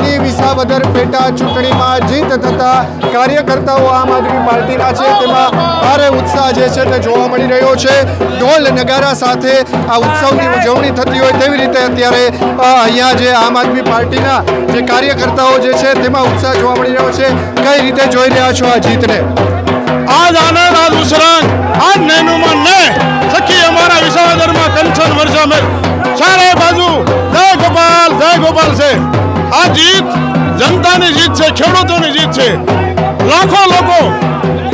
બનાસકાંઠાની વિસાવદર પેટા ચૂંટણીમાં જીત થતા કાર્યકર્તાઓ આમ આદમી પાર્ટીના છે. તેમાં ભારે ઉત્સાહ જે છે તે જોવા મળી રહ્યો છે. ઢોલ નગારા સાથે આ ઉત્સવની ઉજવણી થતી હોય તેવી રીતે અત્યારે અહીંયા જે આમ આદમી પાર્ટીના જે કાર્યકર્તાઓ જે છે તેમાં ઉત્સાહ જોવા મળી રહ્યો છે. કઈ રીતે જોઈ રહ્યા છો આ જીતને? આજ આનંદ, આજ ઉસરાંગ આજ નૈનુમાં ને. સખી અમારા વિસાવદરમાં કંચન વર્ષા મેં ચારે બાજુ જય ગોપાલ જય ગોપાલ છે. આ જીત જનતાની જીત છે ખેડૂતોની જીત છે. લાખો લોકો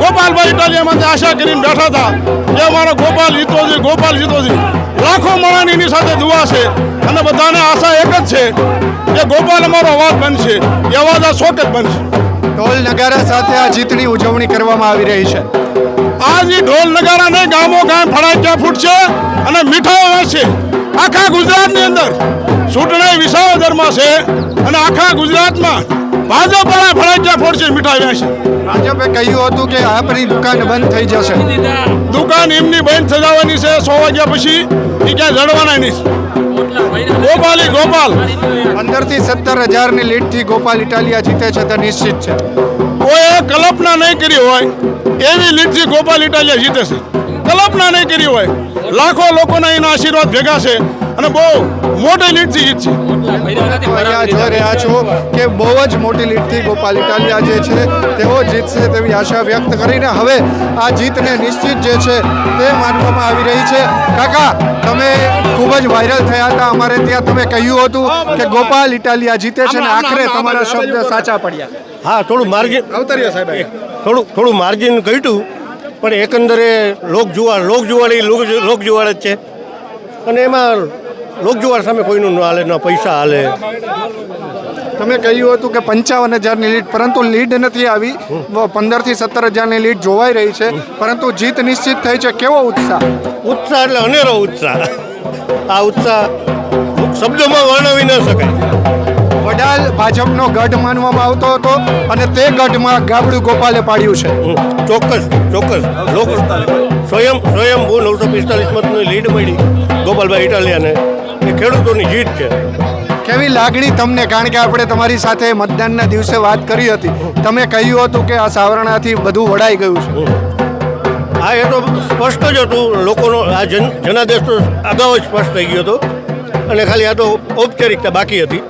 ગોપાલભાઈ ઇટાલિયામાંથી આશા કરીને બેઠા હતા કે અમારો ગોપાલ જીતોજી ગોપાલ જીતોજી લાખો માણસની એની સાથે દુવા છે. અને બધાને આશા એક જ છે કે ગોપાલ અમારો અવાજ બનશે એ અવાજ આ શોક જ બનશે. ઢોલ નગારા સાથે આ જીતની ઉજવણી કરવામાં આવી રહી છે. આ ઈ ઢોલ નગારા નહીં ગામો ગામ ફડાક્યા ફૂટશે? અને મીઠાઈઓ છે આખા ગુજરાતની અંદર ચૂંટણી વિસાવદરમાં છે અને આખા ગુજરાતમાં ભાજપ વાળા ફરજિયાત ફોડશે મીઠાઈ વેચશે ભાજપે કહ્યું હતું કે આપની દુકાન બંધ થઈ જશે. દુકાન એમની બંધ થવાની છે સો વાગ્યા પછી એ ક્યાંય જડવાના નહીં. ગોપાલી ગોપાલ. પંદરથી સત્તર હજારની લીડથી ગોપાલ ઇટાલિયા જીતે છે તે નિશ્ચિત છે. કોઈએ કલ્પના નહીં કરી હોય એવી લીડથી ગોપાલ ઇટાલિયા જીતે છે. કલ્પના નહીં કરી હોય. લાખો લોકોના એના આશીર્વાદ ભેગા છે અને બહુ મોટી લીડથી જીતશે અહીંયા જોઈ રહ્યા છો કે બહુ જ મોટી લીડથી ગોપાલ ઇટાલિયા જે છે તેઓ જીતશે તેવી આશા વ્યક્ત કરીને હવે આ જીતને નિશ્ચિત જે છે તે માનવામાં આવી રહી છે. કાકા તમે ખૂબ જ વાયરલ થયા હતા અમારે ત્યાં. તમે કહ્યું હતું કે ગોપાલ ઇટાલિયા જીતે છે અને આખરે તમારા શબ્દ સાચા પડ્યા. હા થોડું માર્જિન અવતર્યા સાહેબ. થોડું થોડું માર્જિન ઘટ્યું પણ એકંદરે લોકજુવાળ લોકજુવાળ લોક જુવાળ એ લોક લોક જ છે. અને એમાં લોકજુવાળ સામે કોઈનું ન હાલે ન પૈસા હાલે. તમે કહ્યું હતું કે પંચાવન હજારની લીડ પરંતુ લીડ નથી આવી. પંદરથી સત્તર હજારની લીડ જોવાઈ રહી છે. પરંતુ જીત નિશ્ચિત થઈ છે. કેવો ઉત્સાહ? ઉત્સાહ એટલે અનેરો ઉત્સાહ. આ ઉત્સાહ શબ્દોમાં વર્ણવી ન શકાય. વડાલ ભાજપનો ગઢ માનવામાં આવતો હતો અને તે ગઢમાં ગાબડું ગોપાલે પાડ્યું છે. ચોક્કસ ચોક્કસ. લોક સ્વયં સ્વયં બહુ નવસો પિસ્તાલીસ મતની લીડ મળી ગોપાલભાઈ ઇટાલિયાને. એ ખેડૂતોની જીત છે. કેવી લાગણી તમને? કારણ કે આપણે તમારી સાથે મતદાનના દિવસે વાત કરી હતી. તમે કહ્યું હતું કે આ સાવરણાથી બધું વડાઈ ગયું છે. હા એ તો સ્પષ્ટ જ હતું. લોકોનો આ જન જનાદેશ તો અગાઉ જ સ્પષ્ટ થઈ ગયો હતો. અને ખાલી આ તો ઔપચારિકતા બાકી હતી.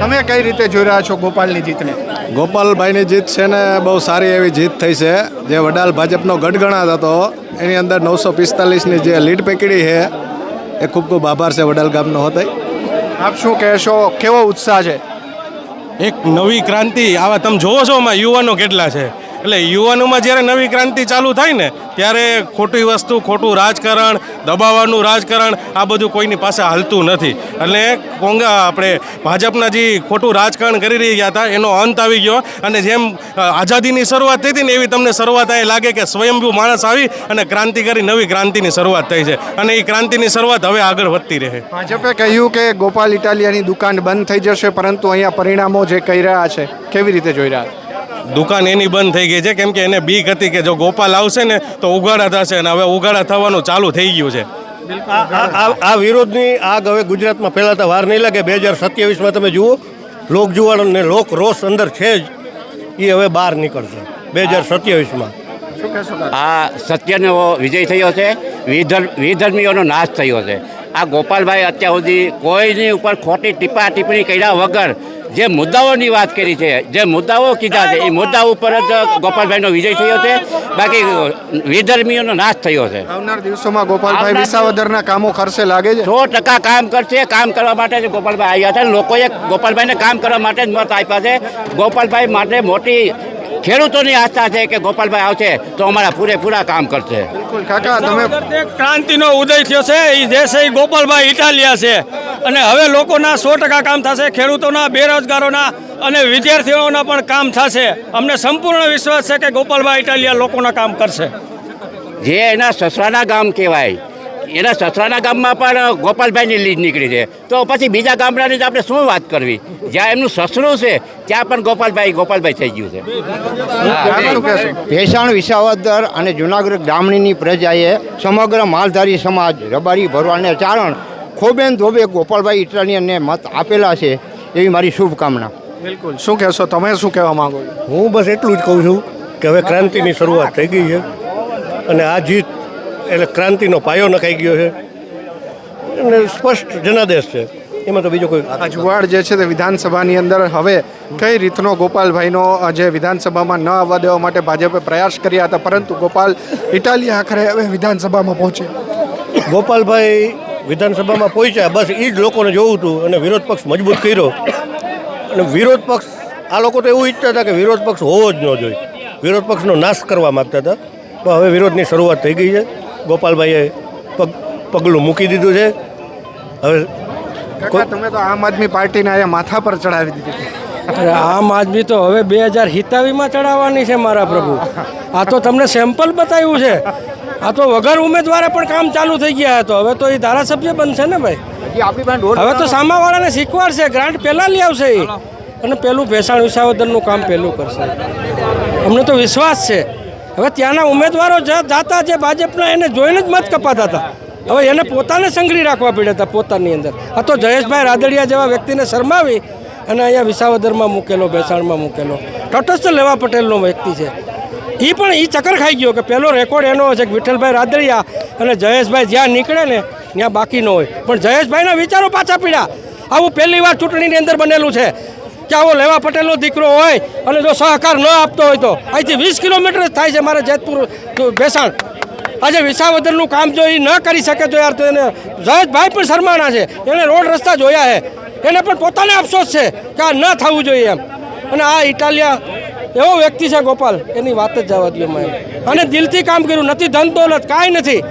તમે કઈ રીતે જોઈ રહ્યા છો ગોપાલની જીતને? ગોપાલભાઈની જીત છે ને બહુ સારી એવી જીત થઈ છે. જે વડાલ ભાજપનો ગઢગણાટ હતો એની અંદર નવસો પિસ્તાલીસની જે લીડ પેકડી છે એ ખૂબ ખૂબ આભાર છે વડાલ ગામનો હતો. આપ શું કહેશો કેવો ઉત્સાહ છે? એક નવી ક્રાંતિ. આવા તમે જોવો છો આમાં યુવાનો કેટલા છે. એટલે યુવાનોમાં જ્યારે નવી ક્રાંતિ ચાલુ થાય ને, ત્યારે ખોટી વસ્તુ, ખોટું રાજકારણ, દબાવવાનું રાજકારણ, આ બધું કોઈની પાસે હાલતું નથી. એટલે કોંગા આપણે ભાજપના જે ખોટું રાજકારણ કરી રહ્યા હતા, એનો અંત આવી ગયો અને જેમ આઝાદીની શરૂઆત થઈ હતી ને એવી તમને શરૂઆત એ લાગે કે સ્વયંભૂ માણસ આવી અને ક્રાંતિ કરી, નવી ક્રાંતિની શરૂઆત થઈ છે. અને એ ક્રાંતિની શરૂઆત હવે આગળ વધતી રહે. ભાજપે કહ્યું કે ગોપાલ ઇટાલિયાની દુકાન બંધ થઈ જશે, પરંતુ અહીંયા પરિણામો જે કહી રહ્યા છે, કેવી રીતે જોઈ રહ્યા છે? દુકાન એની બંધ થઈ ગઈ છે. કેમ કે એને બીક હતી કે જો ગોપાલ આવશે ને તો ઉઘાડા થશે અને હવે ઉગાડા થવાનું ચાલુ થઈ ગયું છે. આ- આ આ- આ વિરોધની આગ હવે ગુજરાતમાં ફેલાતા વાર નહીં લાગે. બે હજાર સત્યાવીસમાં તમે જુઓ લોક જુવાળ અને લોક રોષ અંદર છે જ. એ હવે બહાર નીકળશે. બે હજાર સત્યાવીસમાં. શું કહેશો કાકા? આ સત્યનો વિજય થયો છે. વિધર્મ વિધર્મીઓનો નાશ થયો છે. આ ગોપાલભાઈ અત્યાર સુધી કોઈની ઉપર ખોટી ટીપા ટિપ્પણી કર્યા વગર જે મુદ્દાઓની વાત કરી છે જે મુદ્દાઓ કીધા છે એ મુદ્દા ઉપર જ ગોપાલભાઈનો વિજય થયો છે. બાકી વિધર્મીઓનો નાશ થયો છે. આવનાર દિવસોમાં ગોપાલભાઈ વિસાવદરના કામો કરશે લાગે છે? સો ટકા કામ કરશે કામ કરવા માટે જ ગોપાલભાઈ આવ્યા છે. લોકોએ ગોપાલભાઈને કામ કરવા માટે જ મત આપ્યા છે. ગોપાલભાઈ માટે મોટી ખેડૂતોની આસ્થા છે કે ગોપાલભાઈ આવશે તો અમારા પૂરેપૂરા કામ કરશે. બિલકુલ. કાકા તમે ક્રાંતિનો ઉદય થયો છે. એ દેશ ગોપાલભાઈ ઇટાલિયા છે. અને હવે લોકોના સો ટકા કામ થશે ખેડૂતોના બેરોજગારોના અને વિદ્યાર્થીઓના પણ કામ થશે. અમને સંપૂર્ણ વિશ્વાસ છે કે ગોપાલભાઈ ઇટાલિયા લોકોના કામ કરશે. જે એના સસરાના ગામ કહેવાય એના સસરાના ગામમાં પણ ગોપાલભાઈની લીડ નીકળી છે. તો પછી બીજા ગામડાની આપણે શું વાત કરવી? જ્યાં એમનું સસરું છે ત્યાં પણ ગોપાલભાઈ ગોપાલભાઈ થઈ ગયું છે. ભેષણ ભેસાણ વિસાવદર અને જુનાગઢ ગ્રામણીની પ્રજાએ સમગ્ર માલધારી સમાજ રબારી ભરવાડને ચારણ ખોબેન ધોબે ગોપાલભાઈ ઇટાલિયનને મત આપેલા છે એવી મારી શુભકામના. બિલકુલ. શું કહેશો? તમે શું કહેવા માંગો હું બસ એટલું જ કહું છું કે હવે ક્રાંતિની શરૂઆત થઈ ગઈ છે અને આ જીત એટલે ક્રાંતિનો પાયો નખાઈ ગયો છે. અને સ્પષ્ટ જનાદેશ છે. એમાં તો બીજો કોઈ આ જુવાડ જે છે તે વિધાનસભાની અંદર હવે કઈ રીતનો ગોપાલભાઈનો જે વિધાનસભામાં ન આવવા દેવા માટે ભાજપે પ્રયાસ કર્યા હતા પરંતુ ગોપાલ ઇટાલી આખરે હવે વિધાનસભામાં પહોંચે ગોપાલભાઈ વિધાનસભામાં પહોંચ્યા બસ એ જ લોકોને જોવું હતું અને વિરોધ પક્ષ મજબૂત કર્યો. અને વિરોધ પક્ષ આ લોકો તો એવું ઈચ્છતા હતા કે વિરોધ પક્ષ હોવો જ ન જોઈએ. વિરોધ પક્ષનો નાશ કરવા માગતા હતા. પણ હવે વિરોધની શરૂઆત થઈ ગઈ છે. ગોપાલભાઈએ પગ પગલું મૂકી દીધું છે. હવે કાકા તમે તો આમ આદમી પાર્ટીને અહીંયા માથા પર ચડાવી દીધી અરે આમ આદમી તો હવે બે હજાર હિતાવીમાં ચડાવવાની છે મારા પ્રભુ. આ તો તમને સેમ્પલ બતાવ્યું છે. આ તો વગર ઉમેદવારે પણ કામ ચાલુ થઈ ગયા હતા હવે તો એ ધારાસભ્ય બનશે ને ભાઈ? હવે તો સામાવાળાને શીખવાડશે ગ્રાન્ટ પહેલાં લઈ આવશે એ. અને પેલું ભેસાણ વિસાવદરનું કામ પહેલું કરશે. અમને તો વિશ્વાસ છે. હવે ત્યાંના ઉમેદવારો જાતા જે ભાજપના એને જોઈને જ મત કપાતા હતા. હવે એને પોતાને સંઘરી રાખવા પડ્યા હતા પોતાની અંદર. આ તો જયેશભાઈ રાદડિયા જેવા વ્યક્તિને શરમાવી અને અહીંયા વિસાવદરમાં મૂકેલો ભેસાણમાં મૂકેલો. તટસ્થ લેવા પટેલનો વ્યક્તિ છે. એ પણ એ ચક્કર ખાઈ ગયો કે પહેલો રેકોર્ડ એનો છે કે વિઠ્ઠલભાઈ રાદડિયા અને જયેશભાઈ જ્યાં નીકળે ને, ત્યાં બાકી ન હોય. પણ જયેશભાઈના વિચારો પાછા પીડ્યા આવું પહેલી વાર ચૂંટણીની અંદર બનેલું છે. કે આવો લેવા પટેલનો દીકરો હોય અને જો સહકાર ન આપતો હોય તો. અહીંથી વીસ કિલોમીટર જ થાય છે મારે જેતપુર બેસાણ આજે વિસાવદરનું કામ જો એ ન કરી શકે તો યાર તો એને જયેશભાઈ પણ શરમાના છે. એને રોડ રસ્તા જોયા છે. એને પણ પોતાને અફસોસ છે કે આ ન થવું જોઈએ એમ. અને આ ઇટાલિયા એવો વ્યક્તિ છે ગોપાલ, એની વાત જ જવા દો મેં અને દિલથી કામ કર્યું, નથી, ધન દોલત, કાંઈ નથી.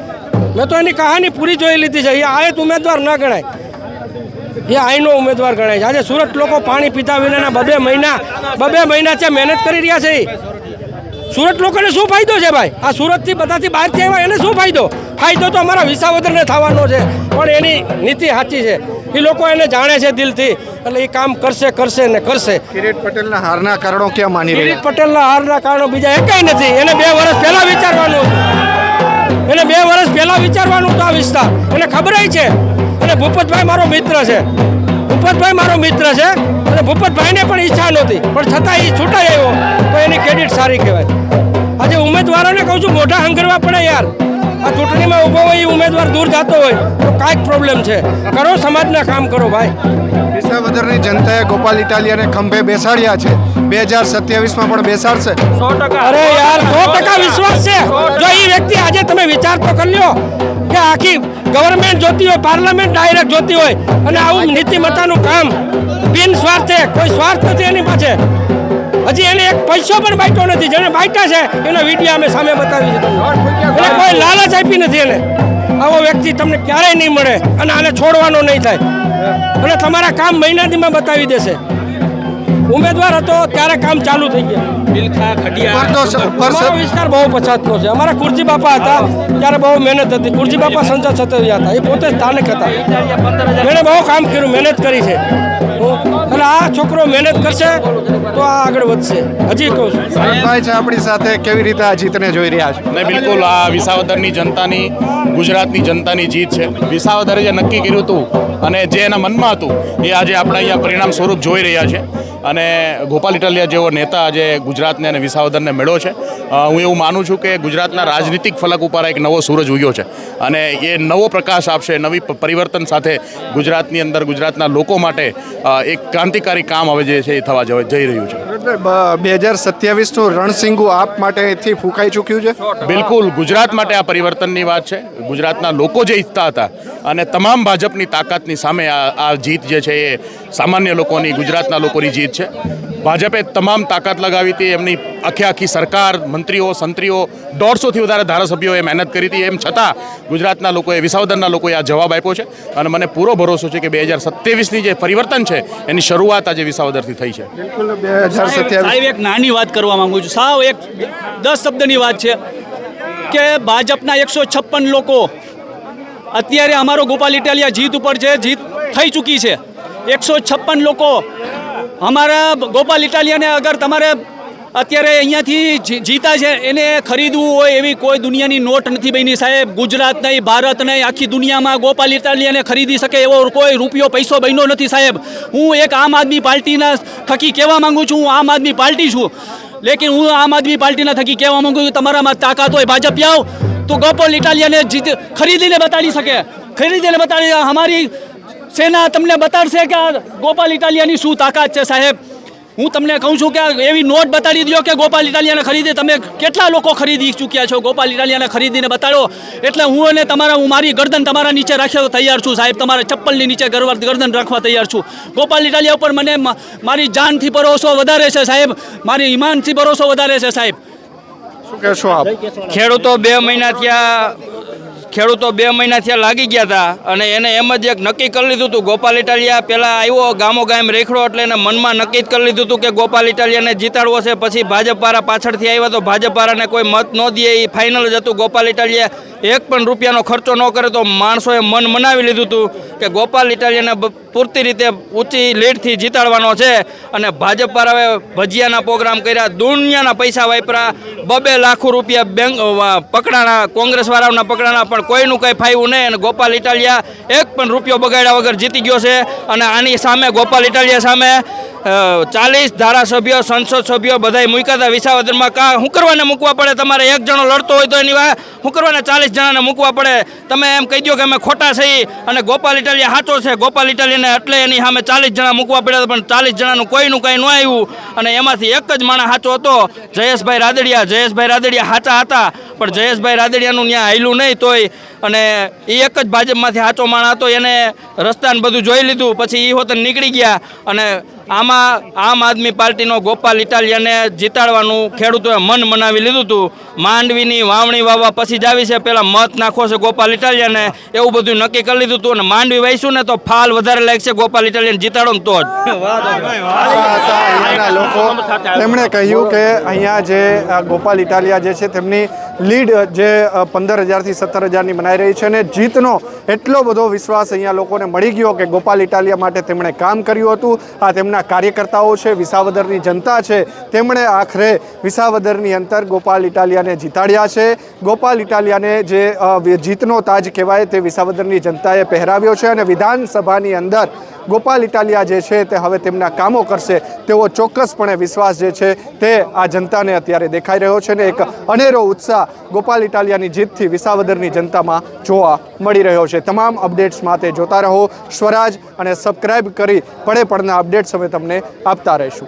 મેં તો એની કહાની પૂરી જોઈ લીધી છે. એ આયત ઉમેદવાર ન ગણાય. એ આઈનો ઉમેદવાર ગણાય છે. આજે સુરત લોકો પાણી પીતા વિનાના બબે મહિના બબે મહિના છે મહેનત કરી રહ્યા છે. સુરત લોકોને શું ફાયદો છે ભાઈ? આ સુરતથી બધાથી બહારથી આવ્યા એને શું ફાયદો? ફાયદો તો અમારા વિસાવદરને થવાનો છે પણ એની નીતિ સાચી છે. એ લોકો એને જાણે છે દિલથી એટલે એ કામ કરશે કરશે ને કરશે. કિરીટ પટેલના હારના કારણો ક્યાં માની કિરીટ પટેલના હારના કારણો બીજા એકેય નથી. એને બે વર્ષ પહેલાં વિચારવાનું એને બે વર્ષ પહેલાં વિચારવાનું હતું આ વિસ્તાર. એને ખબર છે. અને ભૂપતભાઈ મારો મિત્ર છે. ભૂપતભાઈ મારો મિત્ર છે. અને ભૂપતભાઈને પણ ઈચ્છા નહોતી. પણ છતાં એ છૂટાઈ આવ્યો. તો એની ક્રેડિટ સારી કહેવાય. આજે ઉમેદવારોને કહું છું મોઢા હંગરવા પડે યાર. આ ચૂંટણીમાં ઊભો હોય એ ઉમેદવાર દૂર જતો હોય તો કાંઈક પ્રોબ્લેમ છે. કરો સમાજના કામ કરો ભાઈ. વિસાવદરની જનતાએ ગોપાલ ઇટાલિયાને ખંભે બેસાડ્યા છે. બે હજાર સત્યાવીસમાં પણ બેસાડશે. અરે યાર સો ટકા વિશ્વાસ છે. જો એ વ્યક્તિ આજે તમે વિચાર તો કરી લ્યો કે આખી ગવર્મેન્ટ જોતી હોય પાર્લામેન્ટ ડાયરેક્ટ જોતી હોય અને આવું નીતિમત્તાનું કામ બિન સ્વાર્થે કોઈ સ્વાર્થ નથી એની પાસે. હજી એને એક પૈસો પણ બાંટ્યો નથી. જેને બાંટ્યા છે એનો વીડિયો અમે સામે બતાવી છે એને કોઈ લાલચ આપી નથી એને. આવો વ્યક્તિ તમને ક્યારેય નહીં મળે અને આને છોડવાનો નહીં થાય. અને તમારા કામ મહિનાદીમાં બતાવી દેશે. ઉમેદવાર હતો ત્યારે કામ ચાલુ થઈ ગયા. વિસ્તાર બહુ પછાતનો છે. અમારા કુરજી બાપા હતા ત્યારે બહુ મહેનત હતી. કુરજી બાપા સંસદ સતવ્યા હતા. એ પોતે સ્થાનિક હતા. એણે બહુ કામ કર્યું મહેનત કરી છે. હું- અને આ છોકરો મહેનત કરશે તો આ આગળ વધશે. હજી કહું છું. સાહેબભાઈ છે આપણી સાથે કેવી રીતે આ જીતને જોઈ રહ્યા છે? ને બિલકુલ આ વિસાવદરની જનતાની ગુજરાતની જનતાની જીત છે. વિસાવદરે જે નક્કી કર્યું હતું અને જે એના મનમાં હતું એ આજે આપણે અહીંયા પરિણામ સ્વરૂપ જોઈ રહ્યા છે. અને ગોપાલ ઇટાલિયા જેવો નેતા આજે ગુજરાતને અને વિસાવદરને મેળ્યો છે. હું એવું માનું છું કે ગુજરાતના રાજનીતિક ફલક ઉપર એક નવો સૂરજ ઉગ્યો છે. અને એ નવો પ્રકાશ આપશે નવી પરિવર્તન સાથે ગુજરાતની અંદર ગુજરાતના લોકો માટે એક ક્રાંતિકારી કામ હવે જે છે એ થવા જઈ રહ્યું છે. બે હજાર સત્યાવીસનું રણસિંગુ આપ માટેથી ફૂંકાઈ ચૂક્યું છે? બિલકુલ ગુજરાત માટે આ પરિવર્તનની વાત છે. ગુજરાતના લોકો જે ઈચ્છતા હતા અને તમામ ભાજપની તાકાતની સામે આ જીત જે છે એ સામાન્ય લોકોની ગુજરાતના લોકોની જીત છે. ભાજપે તમામ તાકાત લગાવી હતી એમની આખી આખી સરકાર મંત્રીઓ સંત્રીઓ દોઢસોથી વધારે ધારાસભ્યોએ મહેનત કરી હતી. એમ છતાં ગુજરાતના લોકોએ વિસાવદરના લોકોએ આ જવાબ આપ્યો છે અને મને પૂરો ભરોસો છે કે બે હજાર સત્યાવીસની જે પરિવર્તન છે એની શરૂઆત આજે વિસાવદરથી થઈ છે. બિલકુલ બે હજાર સત્યાવીસ. એક નાની વાત કરવા માંગુ છું. સાવ એક દસ શબ્દની વાત છે કે ભાજપના એકસો છપ્પન લોકો અત્યારે અમારો ગોપાલ ઇટાલિયા જીત ઉપર છે જીત થઈ ચૂકી છે. એકસો છપ્પન લોકો. અમારા ગોપાલ ઇટાલિયાને અગર તમારે અત્યારે અહીંયાથી જીતા છે, એને ખરીદવું હોય એવી કોઈ દુનિયાની નોટ નથી બની સાહેબ. ગુજરાત નહીં, ભારત નહીં, આખી દુનિયામાં ગોપાલ ઇટાલિયાને ખરીદી શકે એવો કોઈ રૂપિયો, પૈસો બન્યો નથી સાહેબ. હું એક આમ આદમી પાર્ટીના થકી કહેવા માંગુ છું, હું આમ આદમી પાર્ટી છું. લેકિન હું આમ આદમી પાર્ટીના થકી કહેવા માગું છું તમારામાં તાકાત હોય, ભાજપ આવ. તો ગોપાલ ઇટાલિયાને જીત, ખરીદીને બતાડી શકે. ખરીદીને બતાડી, અમારી સેના તમને બતાડશે કે આ ગોપાલ ઇટાલિયાની શું તાકાત છે સાહેબ? હું તમને કહું છું કે આ એવી નોટ બતાડી દો કે ગોપાલ ઇટાલિયાને ખરીદે. તમે કેટલા લોકો ખરીદી ચૂક્યા છો ગોપાલ ઇટાલિયાને ખરીદીને બતાડો. એટલે હું અને તમારા હું મારી ગરદન તમારા નીચે રાખ્યો તૈયાર છું સાહેબ. તમારા ચપ્પલની નીચે ગરવા- ગરદન રાખવા તૈયાર છું. ગોપાલ ઇટાલિયા ઉપર મને મારી જાનથી ભરોસો વધારે છે સાહેબ. મારી ઈમાનથી ભરોસો વધારે છે સાહેબ. શું કહેશો આપ? ખેડૂતો બે મહિના થયા ખેડૂતો બે મહિના થયા લાગી ગયા હતા અને એને એમ જ એક નક્કી કરી લીધું હતું, ગોપાલ ઇટાલિયા પહેલાં આવ્યો ગામો ગામ રેખડો એટલે એને મનમાં નક્કી જ કરી લીધું હતું કે ગોપાલ ઇટાલિયાને જીતાડવો છે, પછી ભાજપવાળા પાછળથી આવ્યા તો ભાજપવાળાને કોઈ મત ન દે એ ફાઇનલ જ હતું. ગોપાલ ઇટાલિયા એક પણ રૂપિયાનો ખર્ચો ન કરે તો માણસોએ મન મનાવી લીધું હતું કે ગોપાલ ઇટાલિયાને પૂરતી રીતે ઊંચી લીડથી જીતાડવાનો છે અને ભાજપ પર હવે ભજીયાના પ્રોગ્રામ કર્યા, દુનિયાના પૈસા વાપરા બબે લાખો રૂપિયા બેંક પકડાણા કોંગ્રેસવાળાઓના પકડાણા, પણ કોઈનું કંઈ ફાવ્યું નહીં અને ગોપાલ ઇટાલિયા એક પણ રૂપિયો બગાડ્યા વગર જીતી ગયો છે અને આની સામે ગોપાલ ઇટાલિયા સામે ચાલીસ ધારાસભ્યો સંસદ સભ્યો બધાય મૂક્યા હતા વિસાવદરમાં કા શું કરવાને મૂકવા પડે? તમારે એક જણો લડતો હોય તો એની વાત. શું કરવાને ચાલીસ જણાને મૂકવા પડે? તમે એમ કહી દો કે અમે ખોટા છીએ અને ગોપાલ ઇટાલિયા સાચો છે. ગોપાલ ઇટાલિયાને એટલે એની સામે ચાલીસ જણા મૂકવા પડ્યા પણ ચાલીસ જણાનું કોઈનું કંઈ ન આવ્યું. અને એમાંથી એક જ માણસ સાચો હતો. જયેશભાઈ રાદડિયા. જયેશભાઈ રાદડિયા સાચા હતા, પણ જયેશભાઈ રાદડિયાનું ત્યાં હાયલું નહીં તોય. અને એ એક જ ભાજપમાંથી સાચો માણસ હતો. એને રસ્તાને બધું જોઈ લીધું. પછી એ હોત નીકળી ગયા. અને આમાં આમ આદમી પાર્ટીનો ગોપાલ ઇટાલિયાને જીતાડવાનું ખેડૂતોએ મન મનાવી લીધું હતું. માંડવીની વાવણી વાવવા પછી જ આવી છે. પહેલાં મત નાખો છે ગોપાલ ઇટાલિયાને. એવું બધું નક્કી કરી લીધું હતું અને માંડવી વાઈશું ને તો ફાલ વધારે લાગશે ગોપાલ ઇટાલિયાને જીતાડો ને તો જ તેમણે કહ્યું કે અહીંયા જે ગોપાલ ઇટાલિયા જે છે તેમની લીડ જે પંદર હજારથી સત્તર હજારની બનાવી રહી છે અને જીતનો એટલો બધો વિશ્વાસ અહીંયા લોકોને મળી ગયો કે ગોપાલ ઇટાલિયા માટે તેમણે કામ કર્યું હતું. આ તેમના કાર્યકર્તાઓ છે, વિસાવદરની જનતા છે. તેમણે આખરે વિસાવદરની અંતર ગોપાલ ઇટાલિયાને જીતાડ્યા છે. ગોપાલ ઇટાલિયાને જે જીતનો તાજ કહેવાય તે વિસાવદરની જનતાએ પહેરાવ્યો છે અને વિધાનસભાની અંદર ગોપાલ ઇટાલિયા જે છે તે હવે તેમના કામો કરશે, તેવો ચોક્કસપણે વિશ્વાસ જે છે તે આ જનતાને અત્યારે દેખાઈ રહ્યો છે ને એક અનેરો ઉત્સાહ ગોપાલ ઇટાલિયાની જીતથી વિસાવદરની જનતામાં જોવા મળી રહ્યો છે. તમામ અપડેટ્સ માટે જોતા રહો, સ્વરાજ અને સબસ્ક્રાઈબ કરી પડે પડના અપડેટ્સ અમે તમને આપતા રહીશું.